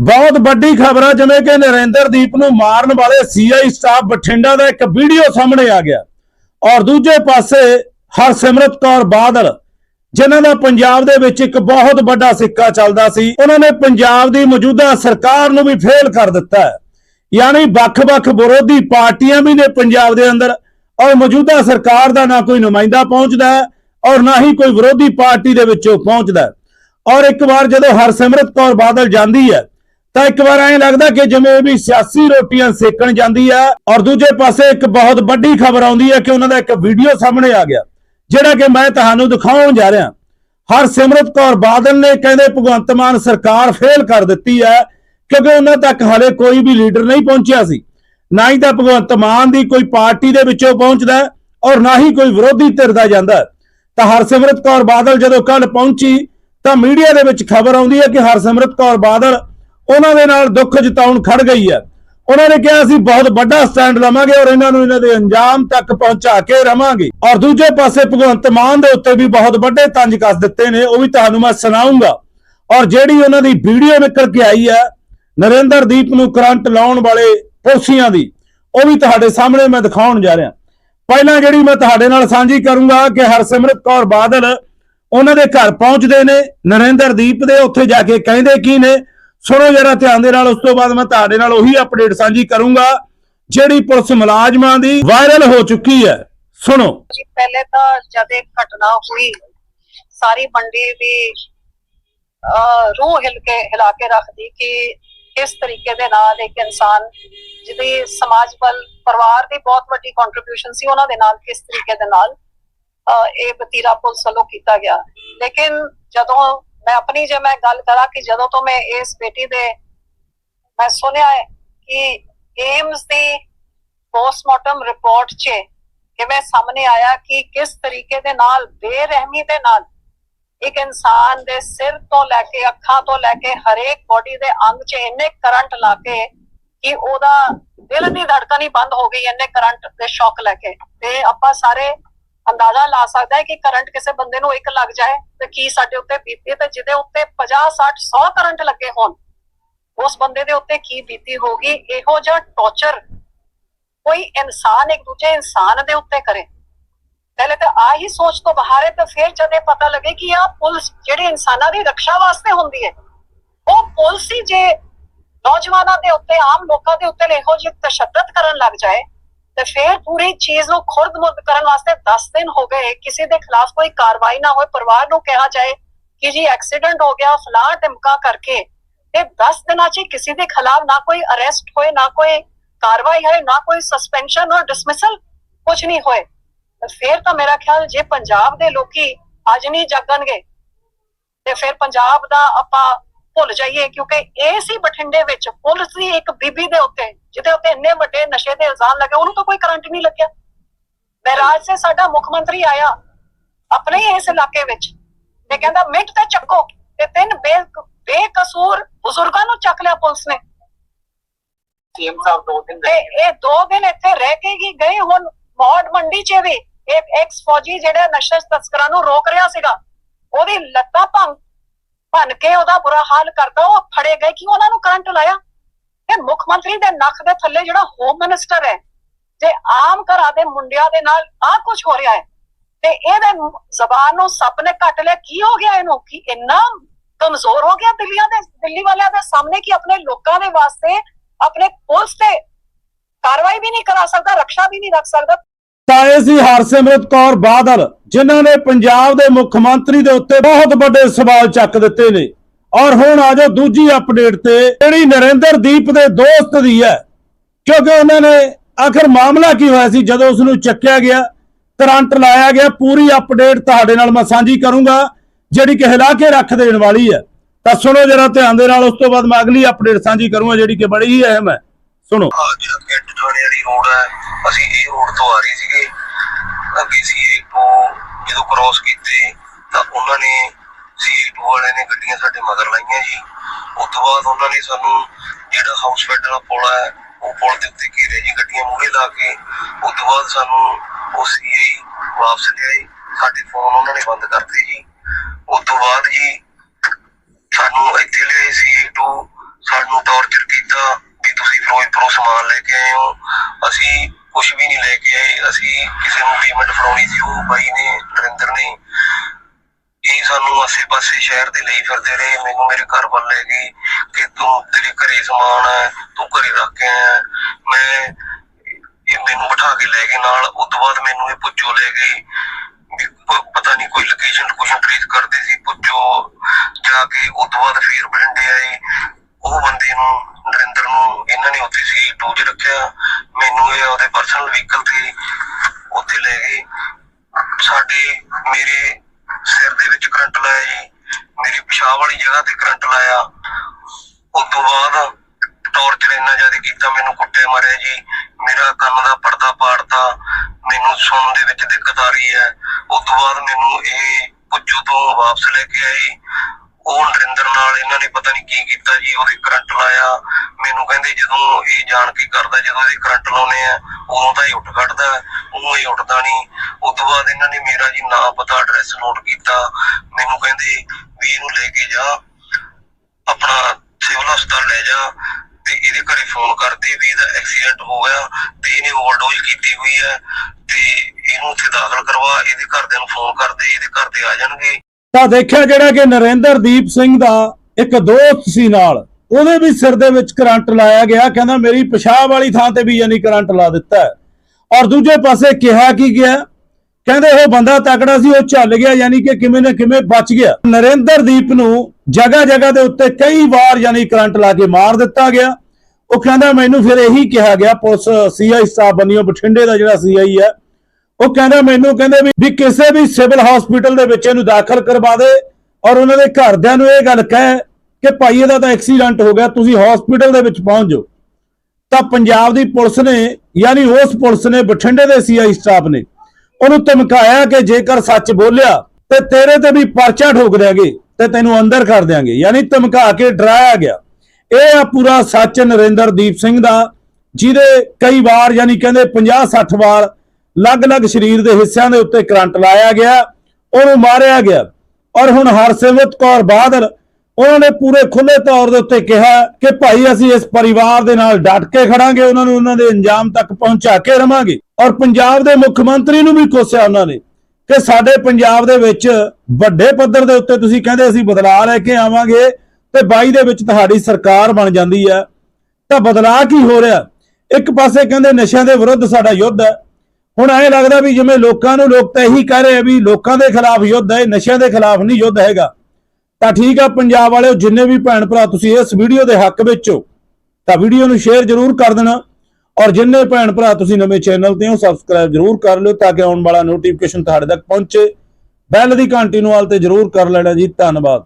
ਬਹੁਤ ਵੱਡੀ ਖਬਰ ਆ, ਜਿਵੇਂ ਕਿ ਨਰਿੰਦਰਦੀਪ ਨੂੰ ਮਾਰਨ ਵਾਲੇ ਸੀਆਈ ਸਟਾਫ ਬਠਿੰਡਾ ਦਾ ਇੱਕ ਵੀਡੀਓ ਸਾਹਮਣੇ ਆ ਗਿਆ। ਔਰ ਦੂਜੇ ਪਾਸੇ ਹਰਸਿਮਰਤ ਕੌਰ ਬਾਦਲ, ਜਿਨ੍ਹਾਂ ਦਾ ਪੰਜਾਬ ਦੇ ਵਿੱਚ ਇੱਕ ਬਹੁਤ ਵੱਡਾ ਸਿੱਕਾ ਚੱਲਦਾ ਸੀ, ਉਹਨਾਂ ਨੇ ਪੰਜਾਬ ਦੀ ਮੌਜੂਦਾ ਸਰਕਾਰ ਨੂੰ ਵੀ ਫੇਲ ਕਰ ਦਿੱਤਾ ਹੈ। ਯਾਨੀ ਵੱਖ-ਵੱਖ ਵਿਰੋਧੀ ਪਾਰਟੀਆਂ ਵੀ ਨੇ ਪੰਜਾਬ ਦੇ ਅੰਦਰ, ਔਰ ਮੌਜੂਦਾ ਸਰਕਾਰ ਦਾ ਨਾ ਕੋਈ ਨੁਮਾਇੰਦਾ ਪਹੁੰਚਦਾ ਹੈ, ਔਰ ਨਾ ਹੀ ਕੋਈ ਵਿਰੋਧੀ ਪਾਰਟੀ ਦੇ ਵਿੱਚੋਂ ਪਹੁੰਚਦਾ ਔਰ ਇੱਕ ਵਾਰ ਜਦੋਂ ਹਰਸਿਮਰਤ ਕੌਰ ਬਾਦਲ ਜਾਂਦੀ ਹੈ ਤਾਂ ਇੱਕ ਵਾਰ ਐਂ ਲੱਗਦਾ ਕਿ ਜਿਵੇਂ ਇਹ ਵੀ ਸਿਆਸੀ ਰੋਟੀਆਂ ਸੇਕਣ ਜਾਂਦੀ ਹੈ ਔਰ ਦੂਜੇ ਪਾਸੇ ਇੱਕ ਬਹੁਤ ਵੱਡੀ ਖਬਰ ਆਉਂਦੀ ਹੈ ਕਿ ਉਹਨਾਂ ਦਾ ਇੱਕ ਵੀਡੀਓ ਸਾਹਮਣੇ ਆ ਗਿਆ, ਜਿਹੜਾ ਕਿ ਮੈਂ ਤੁਹਾਨੂੰ ਦਿਖਾਉਣ ਜਾ ਰਿਹਾ। ਹਰਸਿਮਰਤ ਕੌਰ ਬਾਦਲ ਨੇ ਕਹਿੰਦੇ ਭਗਵੰਤ ਮਾਨ ਸਰਕਾਰ ਫੇਲ ਕਰ ਦਿੱਤੀ ਹੈ ਕਿਉਂਕਿ ਉਹਨਾਂ ਤੱਕ ਹਾਲੇ ਕੋਈ ਵੀ ਲੀਡਰ ਨਹੀਂ ਪਹੁੰਚਿਆ ਸੀ। ਨਾ ਹੀ ਤਾਂ ਭਗਵੰਤ ਮਾਨ ਦੀ ਕੋਈ ਪਾਰਟੀ ਦੇ ਵਿੱਚੋਂ ਪਹੁੰਚਦਾ ਔਰ ਨਾ ਹੀ ਕੋਈ ਵਿਰੋਧੀ ਧਿਰ ਦਾ ਜਾਂਦਾ। ਤਾਂ ਹਰਸਿਮਰਤ ਕੌਰ ਬਾਦਲ ਜਦੋਂ ਕੱਲ ਪਹੁੰਚੀ, ਤਾਂ ਮੀਡੀਆ ਦੇ ਵਿੱਚ ਖਬਰ ਆਉਂਦੀ ਹੈ ਕਿ ਹਰਸਿਮਰਤ ਕੌਰ ਬਾਦਲ ਉਹਨਾਂ ਦੇ ਨਾਲ ਦੁੱਖ ਜਤਾਉਣ ਖੜ ਗਈ ਹੈ। ਉਹਨਾਂ ਨੇ ਕਿਹਾ, ਅਸੀਂ ਬਹੁਤ ਵੱਡਾ ਸਟੈਂਡ ਲਵਾਂਗੇ ਔਰ ਇਹਨਾਂ ਨੂੰ ਇਹਨਾਂ ਦੇ ਅੰਜਾਮ ਤੱਕ ਪਹੁੰਚਾ ਕੇ ਰਵਾਂਗੇ। ਔਰ ਦੂਜੇ ਪਾਸੇ ਭਗਵੰਤ ਮਾਨ ਦੇ ਉੱਤੇ ਵੀ ਬਹੁਤ ਵੱਡੇ ਤੰਜ ਕੱਸ ਦਿੱਤੇ ਨੇ, ਉਹ ਵੀ ਤੁਹਾਨੂੰ ਮੈਂ ਸੁਣਾਉਂਗਾ। ਔਰ ਜਿਹੜੀ ਉਹਨਾਂ ਦੀ ਵੀਡੀਓ ਨਿਕਲ ਕੇ ਆਈ ਹੈ ਨਰਿੰਦਰ ਦੀਪ ਨੂੰ ਕਰੰਟ ਲਾਉਣ ਵਾਲੇ ਪੁਲਸੀਆਂ ਦੀ, ਉਹ ਵੀ ਤੁਹਾਡੇ ਸਾਹਮਣੇ ਮੈਂ ਦਿਖਾਉਣ ਜਾ ਰਿਹਾ। ਪਹਿਲਾਂ ਜਿਹੜੀ ਮੈਂ ਤੁਹਾਡੇ ਨਾਲ ਸਾਂਝੀ ਕਰੂੰਗਾ ਕਿ ਹਰਸਿਮਰਤ ਕੌਰ ਬਾਦਲ ਉਹਨਾਂ ਦੇ ਘਰ ਪਹੁੰਚਦੇ ਨੇ ਨਰਿੰਦਰ ਦੀਪ ਦੇ ਉੱਥੇ ਜਾ ਕੇ ਕਹਿੰਦੇ ਕੀ ਨੇ ਸੁਣੋ ਜਰਾ ਧਿਆਨ ਦੇ ਨਾਲ, ਉਸ ਤੋਂ ਬਾਅਦ ਮੈਂ ਤੁਹਾਡੇ ਨਾਲ ਉਹੀ ਅਪਡੇਟ ਸਾਂਝੀ ਕਰੂੰਗਾ, ਜਿਹੜੀ ਪੁਲਿਸ ਮੁਲਾਜ਼ਮਾਂ ਦੀ ਵਾਇਰਲ ਹੋ ਚੁੱਕੀ ਹੈ। ਸੁਣੋ। ਜੀ, ਪਹਿਲੇ ਤਾਂ ਜਦ ਇਹ ਘਟਨਾ ਹੋਈ, ਸਾਰੀ ਮੰਡੀ ਦੀ ਰੂਹ ਹਿਲ ਕੇ, ਹਿਲਾ ਕੇ ਰੱਖਦੀ ਕਿ ਕਿਸ ਤਰੀਕੇ ਦੇ ਨਾਲ ਇੱਕ ਇਨਸਾਨ ਜਿਹਦੀ ਸਮਾਜ ਵੱਲ, ਪਰਿਵਾਰ ਦੀ ਬਹੁਤ ਵੱਡੀ ਕੰਟਰੀਬਿਊਸ਼ਨ ਸੀ ਉਹਨਾਂ ਦੇ ਨਾਲ, ਕਿਸ ਤਰੀਕੇ ਦੇ ਨਾਲ ਇਹ ਵਤੀਰਾ ਪੁਲਿਸ ਵੱਲੋਂ ਕੀਤਾ ਗਿਆ। ਲੇਕਿਨ ਜਦੋਂ ਮੈਂ ਆਪਣੀ ਜੇ ਮੈਂ ਗੱਲ ਕਰਾਂ ਕਿ ਜਦੋਂ ਤੋਂ ਮੈਂ ਇਸ ਬੇਟੀ ਦੇ ਮੈਂ ਸੁਣਿਆ ਹੈ ਕਿ ਏਮਸ ਦੀ ਪੋਸਟਮਾਰਟਮ ਰਿਪੋਰਟ 'ਚ ਕਿਵੇਂ ਸਾਹਮਣੇ ਆਇਆ ਕਿ ਕਿਸ ਤਰੀਕੇ ਦੇ ਨਾਲ, ਬੇਰਹਿਮੀ ਦੇ ਨਾਲ ਇੱਕ ਇਨਸਾਨ ਦੇ ਸਿਰ ਤੋਂ ਲੈ ਕੇ, ਅੱਖਾਂ ਤੋਂ ਲੈ ਕੇ, ਹਰੇਕ ਬੋਡੀ ਦੇ ਅੰਗ 'ਚ ਇੰਨੇ ਕਰੰਟ ਲਾ ਕੇ ਕਿ ਉਹਦਾ ਦਿਲ ਦੀ ਧੜਕਣ ਹੀ ਬੰਦ ਹੋ ਗਈ, ਇੰਨੇ ਕਰੰਟ ਦੇ ਸ਼ੌਕ ਲੈ ਕੇ। ਤੇ ਆਪਾਂ ਸਾਰੇ ਅੰਦਾਜ਼ਾ ਲਾ ਸਕਦਾ ਹੈ ਕਿ ਕਰੰਟ ਕਿਸੇ ਬੰਦੇ ਨੂੰ ਇੱਕ ਲੱਗ ਜਾਏ ਤੇ ਕੀ ਸਾਡੇ ਉੱਤੇ ਬੀਤੀ ਤੇ ਜਿਹਦੇ ਉੱਤੇ 50 60 100 ਕਰੰਟ ਲੱਗੇ ਹੋਣ, ਉਸ ਬੰਦੇ ਦੇ ਉੱਤੇ ਕੀ ਬੀਤੀ ਹੋਗੀ ਇਹੋ ਜਿਹਾ ਟੌਰਚਰ ਕੋਈ ਇਨਸਾਨ ਇੱਕ ਦੂਜੇ ਇਨਸਾਨ ਦੇ ਉੱਤੇ ਕਰੇ। ਪਹਿਲੇ ਤਾਂ ਆ ਹੀ ਸੋਚ ਤੋਂ ਬਾਹਰ ਹੈ ਤਾਂ ਫਿਰ ਜਦ ਇਹ ਪਤਾ ਲੱਗੇ ਕਿ ਆ ਪੁਲਿਸ ਜਿਹੜੀ ਇਨਸਾਨਾਂ ਦੀ ਰੱਖਿਆ ਵਾਸਤੇ ਹੁੰਦੀ ਹੈ, ਉਹ ਪੁਲਿਸ ਹੀ ਜੇ ਨੌਜਵਾਨਾਂ ਦੇ ਉੱਤੇ, ਆਮ ਲੋਕਾਂ ਦੇ ਉੱਤੇ ਇਹੋ ਜਿਹੀ ਤਸ਼ੱਦਦ ਕਰਨ ਲੱਗ ਜਾਏ ਤੇ ਫਿਰ ਪੂਰੀ ਚੀਜ਼ ਨੂੰ ਖੁਰਦ-ਮੁਰਦ ਕਰਨ ਵਾਸਤੇ 10 ਦਿਨ ਹੋ ਗਏ। ਕਿਸੇ ਦੇ ਖਿਲਾਫ ਕੋਈ ਕਾਰਵਾਈ ਨਾ ਹੋਏ, ਪਰਿਵਾਰ ਨੂੰ ਕਿਹਾ ਜਾਏ ਕਿ ਜੀ ਐਕਸੀਡੈਂਟ ਹੋ ਗਿਆ ਫਲਾਂ ਟਿਮਕਾ ਕਰਕੇ। ਤੇ 10 ਦਿਨਾਂ 'ਚ ਕਿਸੇ ਦੇ ਖਿਲਾਫ ਨਾ ਕੋਈ ਅਰੈਸਟ ਹੋਏ, ਨਾ ਕੋਈ ਕਾਰਵਾਈ ਹੋਏ, ਨਾ ਕੋਈ ਸਸਪੈਂਸ਼ਨ ਔਰ ਡਿਸਮਿਸਲ ਕੁਝ ਨਹੀਂ ਹੋਏ। ਤੇ ਫਿਰ ਤਾਂ ਮੇਰਾ ਖਿਆਲ ਜੇ ਪੰਜਾਬ ਦੇ ਲੋਕੀ ਅੱਜ ਨਹੀਂ ਜਾਗਣਗੇ, ਤੇ ਫਿਰ ਪੰਜਾਬ ਦਾ ਆਪਾਂ ਭੁੱਲ ਜਾਈਏ ਕਿਉਂਕਿ ਇਹ ਸੀ ਬਠਿੰਡੇ ਵਿੱਚ ਪੁਲਿਸ ਦੀ ਇੱਕ ਬੀਬੀ ਦੇ ਉੱਤੇ ਜਿਹਦੇ ਉੱਤੇ ਇੰਨੇ ਵੱਡੇ ਨਸ਼ੇ ਦੇ ਇਲਜ਼ਾਮ ਲੱਗੇ ਉਹਨੂੰ ਤਾਂ ਕੋਈ ਕਰੰਟ ਨਹੀਂ ਲੱਗਿਆ। ਬਹਿਰਾਜ ਸੇ ਸਾਡਾ ਮੁੱਖ ਮੰਤਰੀ ਆਇਆ ਆਪਣੇ ਇਸ ਇਲਾਕੇ ਵਿੱਚ ਤੇ ਕਹਿੰਦਾ ਮਿੰਟ ਤੇ ਚੱਕੋ ਤੇ ਤਿੰਨ ਬੇਕਸੂਰ ਬਜ਼ੁਰਗਾਂ ਨੂੰ ਚੱਕ ਲਿਆ ਪੁਲਿਸ ਨੇ। ਸੀਐਮ ਸਾਹਿਬ ਦੋ ਦਿਨ ਇਹ ਦੋ ਦਿਨ ਇੱਥੇ ਰਹਿ ਕੇ ਹੀ ਗਏ ਹੁਣ ਮੌੜ ਮੰਡੀ 'ਚ ਵੀ ਇੱਕ ਐਕਸ ਫੌਜੀ ਜਿਹੜਾ ਨਸ਼ਾ ਤਸਕਰਾਂ ਨੂੰ ਰੋਕ ਰਿਹਾ ਸੀਗਾ ਉਹਦੀ ਲੱਤਾਂ ਭੰਨ ਭੰਨ ਕੇ ਉਹਦਾ ਬੁਰਾ ਹਾਲ ਕਰਦਾ, ਉਹ ਫੜੇ ਗਏ ਕਿ ਉਹਨਾਂ ਨੂੰ ਕਰੰਟ ਲਾਇਆ? ਤੇ ਮੁੱਖ ਮੰਤਰੀ ਦੇ ਨੱਕ ਦੇ ਥੱਲੇ ਜਿਹੜਾ ਹੋਮ ਮਿਨਿਸਟਰ ਹੈ, ਜੇ ਆਮ ਘਰਾਂ ਦੇ ਮੁੰਡਿਆਂ ਦੇ ਨਾਲ ਆ ਕੁਝ ਹੋ ਰਿਹਾ ਹੈ, ਤੇ ਇਹਦੇ ਜ਼ਬਾਨ ਨੂੰ ਸੱਪ ਨੇ ਕੱਟ ਲਿਆ, ਕੀ ਹੋ ਗਿਆ ਇਹਨੂੰ? ਕਿ ਇੰਨਾ ਕਮਜ਼ੋਰ ਹੋ ਗਿਆ ਦਿੱਲੀਆਂ ਦੇ, ਦਿੱਲੀ ਵਾਲਿਆਂ ਦੇ ਸਾਹਮਣੇ ਕਿ ਆਪਣੇ ਲੋਕਾਂ ਦੇ ਵਾਸਤੇ, ਆਪਣੇ ਪੁਲਿਸ ਤੇ ਕਾਰਵਾਈ ਵੀ ਨਹੀਂ ਕਰਾ ਸਕਦਾ, ਰੱਖਿਆ ਵੀ ਨਹੀਂ ਰੱਖ ਸਕਦਾ। ਤਾਂ ਇਹ ਸੀ ਹਰਸਿਮਰਤ ਕੌਰ ਬਾਦਲ, ਜਿਨ੍ਹਾਂ ਨੇ ਪੰਜਾਬ ਦੇ ਮੁੱਖ ਮੰਤਰੀ ਦੇ ਉੱਤੇ ਬਹੁਤ ਵੱਡੇ ਸਵਾਲ ਚੱਕ ਦਿੱਤੇ ਨੇ। ਔਰ ਹੁਣ ਆ ਜਾਓ ਦੂਜੀ ਅਪਡੇਟ ਤੇ, ਜਿਹੜੀ ਨਰਿੰਦਰਦੀਪ ਦੇ ਦੋਸਤ ਦੀ ਹੈ। ਕਿਉਂਕਿ ਉਹਨਾਂ ਨੇ ਆਖਰ ਮਾਮਲਾ ਕੀ ਹੋਇਆ ਸੀ? ਜਦੋਂ ਉਸ ਨੂੰ ਚੱਕਿਆ ਗਿਆ, ਕਰੰਟ ਲਾਇਆ ਗਿਆ, ਪੂਰੀ ਅਪਡੇਟ ਤੁਹਾਡੇ ਨਾਲ ਮੈਂ ਸਾਂਝੀ ਕਰੂੰਗਾ, ਜਿਹੜੀ ਕਿ ਹਿਲਾ ਕੇ ਰੱਖ ਦੇਣ ਵਾਲੀ ਹੈ। ਤਾਂ ਸੁਣੋ ਜਰਾ ਧਿਆਨ ਦੇ ਨਾਲ, ਉਸ ਤੋਂ ਬਾਅਦ ਮੈਂ ਅਗਲੀ ਅਪਡੇਟ ਸਾਂਝੀ ਕਰੂੰਗਾ, ਜਿਹੜੀ ਕਿ ਬੜੀ ਹੀ ਅਹਿਮ ਹੈ। ਸੁਣੋ। ਆ ਜਿਹੜਾ ਕੈਂਟ ਥਾਣੇ ਵਾਲੀ ਰੋਡ ਹੈ। ਅਸੀਂ ਇਹ ਰੋਡ ਤੋਂ ਆ ਰਹੇ ਸੀਗੇ। ਅੱਗੇ ਸੀ ਤੋਂ ਜਦੋਂ ਕ੍ਰੋਸ ਕੀਤੇ, ਤਾਂ ਉਹਨਾਂ ਨੇ ਸੀ2 ਵਾਲਿਆਂ ਨੇ ਗੱਡੀਆਂ ਸਾਡੇ ਮਗਰ ਲਾਈਆਂ ਜੀ। ਉਸ ਤੋਂ ਬਾਅਦ ਉਹਨਾਂ ਨੇ ਸਾਨੂੰ ਜਿਹੜਾ ਹਾਊਸ ਫੈਡ ਪੁਲ ਹੈ, ਉਹ ਪੁਲ ਦੇ ਉੱਤੇ ਘੇਰਿਆ ਜੀ, ਗੱਡੀਆਂ ਮੂਹਰੇ ਲਾ ਕੇ। ਉਸ ਤੋਂ ਬਾਅਦ ਸਾਨੂੰ ਉਹ ਸੀਆਈ ਵਾਪਸ ਲਿਆਏ। ਸਾਡੇ ਫੋਨ ਉਹਨਾਂ ਨੇ ਬੰਦ ਕਰਤੇ ਜੀ। ਉਸ ਤੋਂ ਬਾਅਦ ਜੀ ਸਾਨੂੰ ਇੱਥੇ ਲਿਆਏ ਸਮਾਨ ਲੈ ਕੇ ਆਏ ਹੋ। ਅਸੀਂ ਕੁਝ ਵੀ ਨਹੀਂ ਲੈ ਕੇ ਆਏ। ਅਸੀਂ ਕਿਸੇ ਨੂੰ ਪੇਮੈਂਟ ਫੜਾਉਣੀ ਸੀ, ਉਹ ਬਾਈ ਨੇ, ਨਰਿੰਦਰ ਨੇ। ਇਹ ਸਾਨੂੰ ਆਸੇ-ਪਾਸੇ ਸ਼ਹਿਰ ਦੇ ਲਈ ਫਿਰਦੇ ਰਹੇ। ਮੈਨੂੰ ਮੇਰੇ ਘਰ ਵੱਲ ਲੈ ਗਈ ਕਿ ਤੂੰ ਤੇਰੇ ਘਰੇ ਸਮਾਨ ਹੈ, ਤੂੰ ਘਰੇ ਰੱਖ ਕੇ ਆਇਆ। ਮੈਂ ਇਹ ਮੈਨੂੰ ਬਿਠਾ ਕੇ ਲੈ ਗਏ ਨਾਲ। ਉਸ ਤੋਂ ਬਾਅਦ ਮੈਨੂੰ ਇਹ ਪੁੱਛੋ ਲੈ ਗਈ ਪਤਾ ਨਹੀਂ ਕੋਈ ਲੋਕੇਸ਼ਨ ਕੁਝ ਟ੍ਰੇਸ ਕਰਦੇ ਸੀ। ਪੁੱਛੋ ਜਾ ਕੇ। ਉਸ ਤੋਂ ਬਾਅਦ ਫੇਰ ਬਠਿੰਡੇ ਆਏ। ਉੱਥੇ 'ਚ ਰੱਖਿਆ। ਮੈਨੂੰ ਇਹ ਉਹਦੇ ਪਰਸਨਲ ਵਹੀਕਲ ਤੇ ਉੱਥੇ ਲੈ ਗਏ ਸਾਡੇ, ਮੇਰੇ ਸਿਰ ਦੇ ਵਿੱਚ ਕਰੰਟ ਲਾਇਆ ਜੀ। ਮੇਰੀ ਪਿਸ਼ਾਬ ਵਾਲੀ ਜਗ੍ਹਾ ਤੇ ਕਰੰਟ ਲਾਇਆ। ਉਸ ਤੋਂ ਬਾਅਦ ਟੌਰਚਰ ਇੰਨਾ ਜ਼ਿਆਦਾ ਕੀਤਾ, ਮੈਨੂੰ ਕੁੱਟੇ ਮਾਰਿਆ ਜੀ। ਮੇਰਾ ਕੰਨ ਦਾ ਪਰਦਾ ਪਾੜਤਾ। ਮੈਨੂੰ ਸੁਣਨ ਦੇ ਵਿੱਚ ਦਿੱਕਤ ਆ ਰਹੀ ਹੈ। ਉਸ ਤੋਂ ਬਾਅਦ ਮੈਨੂੰ ਇਹ ਪੁੱਜੂ ਤੋਂ ਵਾਪਸ ਲੈ ਕੇ ਆਏ ਉਹ ਨਰਿੰਦਰ ਨਾਲ ਇਹਨਾਂ ਨੇ ਪਤਾ ਨਹੀਂ ਕੀ ਕੀਤਾ ਜੀ, ਉਹਦੇ ਕਰੰਟ ਲਾਇਆ। ਮੈਨੂੰ ਕਹਿੰਦੇ ਜਦੋਂ ਇਹ ਜਾਣ ਕੇ ਕਰਦਾ, ਜਦੋਂ ਇਹਦੇ ਕਰੰਟ ਲਾਉਨੇ ਆ ਉਦੋਂ ਤਾਂ ਇਹ ਉੱਠ ਖੜਦਾ ਉਹ ਇਹ ਉੱਠਦਾ ਨਹੀਂ। ਉਸ ਤੋਂ ਬਾਅਦ ਇਹਨਾਂ ਨੇ ਮੇਰਾ ਜੀ ਨਾਂ ਪਤਾ ਐਡਰੈਸ ਨੋਟ ਕੀਤਾ। ਮੈਨੂੰ ਕਹਿੰਦੇ ਵੀ ਇਹਨੂੰ ਲੈ ਕੇ ਜਾ, ਆਪਣਾ ਸਿਵਲ ਹਸਪਤਾਲ ਲੈ ਜਾ ਤੇ ਇਹਦੇ ਘਰੇ ਫੋਨ ਕਰਦੇ ਵੀ ਇਹਦਾ ਐਕਸੀਡੈਂਟ ਹੋ ਗਿਆ ਤੇ ਇਹਨੇ ਓਵਰਡੋਜ਼ ਕੀਤੀ ਹੋਈ ਹੈ ਤੇ ਇਹਨੂੰ ਉੱਥੇ ਦਾਖਲ ਕਰਵਾ, ਇਹਦੇ ਘਰਦਿਆਂ ਨੂੰ ਫੋਨ ਕਰਦੇ ਇਹਦੇ ਘਰ ਦੇ ਆ ਜਾਣਗੇ। ਤਾਂ ਦੇਖਿਆ ਜਿਹੜਾ ਕਿ ਨਰਿੰਦਰਦੀਪ ਸਿੰਘ ਦਾ ਇੱਕ ਦੋਸਤ ਸੀ ਨਾਲ। ਉਹਦੇ ਵੀ ਸਿਰ ਦੇ ਵਿੱਚ ਕਰੰਟ ਲਾਇਆ ਗਿਆ, ਕਹਿੰਦਾ ਮੇਰੀ ਪਿਸ਼ਾਬ ਵਾਲੀ ਥਾਂ ਤੇ ਵੀ ਯਾਨੀ ਕਰੰਟ ਲਾ ਦਿੱਤਾ ਔਰ ਦੂਜੇ ਪਾਸੇ ਕਿਹਾ ਕੀ ਗਿਆ? ਕਹਿੰਦੇ ਉਹ ਬੰਦਾ ਤਕੜਾ ਸੀ, ਉਹ ਚੱਲ ਗਿਆ, ਯਾਨੀ ਕਿ ਕਿਵੇਂ ਨਾ ਕਿਵੇਂ ਬਚ ਗਿਆ। ਨਰਿੰਦਰਦੀਪ ਨੂੰ ਜਗ੍ਹਾ ਜਗ੍ਹਾ ਦੇ ਉੱਤੇ ਕਈ ਵਾਰ ਯਾਨੀ ਕਰੰਟ ਲਾ ਕੇ ਮਾਰ ਦਿੱਤਾ ਗਿਆ। ਉਹ ਕਹਿੰਦਾ ਮੈਨੂੰ ਫਿਰ ਇਹੀ ਕਿਹਾ ਗਿਆ, ਪੁਲਿਸ ਸੀਆਈ ਸਾਹਿਬ ਬੰਨਿਓ, ਬਠਿੰਡੇ ਦਾ ਜਿਹੜਾ ਸੀਆਈ ਹੈ। ਉਹ ਕਹਿੰਦਾ ਮੈਨੂੰ ਕਹਿੰਦੇ ਵੀ ਵੀ ਕਿਸੇ ਵੀ ਸਿਵਲ ਹਸਪੀਟਲ ਦੇ ਵਿੱਚ ਇਹਨੂੰ ਦਾਖਲ ਕਰਵਾ ਦੇ। ਔਰ ਉਹਨਾਂ ਦੇ ਘਰਦਿਆਂ ਨੂੰ ਇਹ ਗੱਲ ਕਹਿ ਕਿ ਭਾਈ ਇਹਦਾ ਤਾਂ ਐਕਸੀਡੈਂਟ ਹੋ ਗਿਆ, ਤੁਸੀਂ ਹਸਪੀਟਲ ਦੇ ਵਿੱਚ ਪਹੁੰਚ ਜਾਓ। ਤਾਂ ਪੰਜਾਬ ਦੀ ਪੁਲਿਸ ਨੇ, ਯਾਨੀ ਉਸ ਪੁਲਿਸ ਨੇ, ਬਠਿੰਡੇ ਦੇ ਸੀਆਈ ਸਟਾਫ ਨੇ, ਉਹਨੂੰ ਧਮਕਾਇਆ ਕਿ ਜੇਕਰ ਸੱਚ ਬੋਲਿਆ, ਤੇ ਤੇਰੇ ਤੇ ਵੀ ਪਰਚਾ ਠੋਕ ਦਿਆਂਗੇ, ਤੇ ਤੈਨੂੰ ਅੰਦਰ ਕਰ ਦਿਆਂਗੇ। ਯਾਨੀ ਧਮਕਾ ਕੇ ਡਰਾਇਆ ਗਿਆ। ਇਹ ਆ ਪੂਰਾ ਸੱਚ ਨਰਿੰਦਰਦੀਪ ਸਿੰਘ ਦਾ, ਜਿਹਦੇ ਕਈ ਵਾਰ, ਯਾਨੀ ਕਹਿੰਦੇ 50 60 ਵਾਰ, ਅਲੱਗ-ਅਲੱਗ ਸਰੀਰ ਦੇ ਹਿੱਸਿਆਂ ਦੇ ਉੱਤੇ ਕਰੰਟ ਲਾਇਆ ਗਿਆ, ਉਹਨੂੰ ਮਾਰਿਆ ਗਿਆ। ਔਰ ਹੁਣ ਹਰਸਿਮਰਤ ਕੌਰ ਬਾਦਲ ਉਹਨਾਂ ਨੇ ਪੂਰੇ ਖੁੱਲੇ ਤੌਰ ਦੇ ਉੱਤੇ ਕਿਹਾ ਕਿ ਭਾਈ ਅਸੀਂ ਇਸ ਪਰਿਵਾਰ ਦੇ ਨਾਲ ਡਟ ਕੇ ਖੜਾਂਗੇ, ਉਹਨਾਂ ਨੂੰ ਉਹਨਾਂ ਦੇ ਅੰਜਾਮ ਤੱਕ ਪਹੁੰਚਾ ਕੇ ਰਵਾਂਗੇ। ਔਰ ਪੰਜਾਬ ਦੇ ਮੁੱਖ ਮੰਤਰੀ ਨੂੰ ਵੀ ਕੋਸਿਆ ਉਹਨਾਂ ਨੇ ਕਿ ਸਾਡੇ ਪੰਜਾਬ ਦੇ ਵਿੱਚ ਵੱਡੇ ਪੱਧਰ ਦੇ ਉੱਤੇ ਤੁਸੀਂ ਕਹਿੰਦੇ ਅਸੀਂ ਬਦਲਾਅ ਲੈ ਕੇ ਆਵਾਂਗੇ ਤੇ 22 ਦੇ ਵਿੱਚ ਤੁਹਾਡੀ ਸਰਕਾਰ ਬਣ ਜਾਂਦੀ ਹੈ। ਤਾਂ ਬਦਲਾਅ ਕੀ ਹੋ ਰਿਹਾ? ਇੱਕ ਪਾਸੇ ਕਹਿੰਦੇ ਨਸ਼ਿਆਂ ਦੇ ਵਿਰੁੱਧ ਸਾਡਾ ਯੁੱਧ ਹੈ। ਹੁਣ ਐਂ ਲੱਗਦਾ ਵੀ ਜਿਵੇਂ ਲੋਕਾਂ ਨੂੰ ਲੋਕ ਤਾਂ ਇਹੀ ਕਹਿ ਰਹੇ ਆ ਵੀ ਲੋਕਾਂ ਦੇ ਖਿਲਾਫ ਯੁੱਧ ਹੈ, ਨਸ਼ਿਆਂ ਦੇ ਖਿਲਾਫ ਨਹੀਂ ਯੁੱਧ ਹੈਗਾ। ਤਾਂ ਠੀਕ ਆ, ਪੰਜਾਬ ਵਾਲਿਓ, ਜਿੰਨੇ ਵੀ ਭੈਣ ਭਰਾ ਤੁਸੀਂ ਇਸ ਵੀਡੀਓ ਦੇ ਹੱਕ ਵਿੱਚ ਹੋ, ਤਾਂ ਵੀਡੀਓ ਨੂੰ ਸ਼ੇਅਰ ਜ਼ਰੂਰ ਕਰ ਦੇਣਾ। ਔਰ ਜਿੰਨੇ ਭੈਣ ਭਰਾ ਤੁਸੀਂ ਨਵੇਂ ਚੈਨਲ ਤੇ ਹੋ, ਸਬਸਕ੍ਰਾਈਬ ਜ਼ਰੂਰ ਕਰ ਲਿਓ ਤਾਂ ਕਿ ਆਉਣ ਵਾਲਾ ਨੋਟੀਫਿਕੇਸ਼ਨ ਤੁਹਾਡੇ ਤੱਕ ਪਹੁੰਚੇ। ਬੈਲ ਦੀ ਘੰਟੀ ਨੂੰ ਆਲ ਤੇ ਜ਼ਰੂਰ ਕਰ ਲੈਣਾ ਜੀ। ਧੰਨਵਾਦ।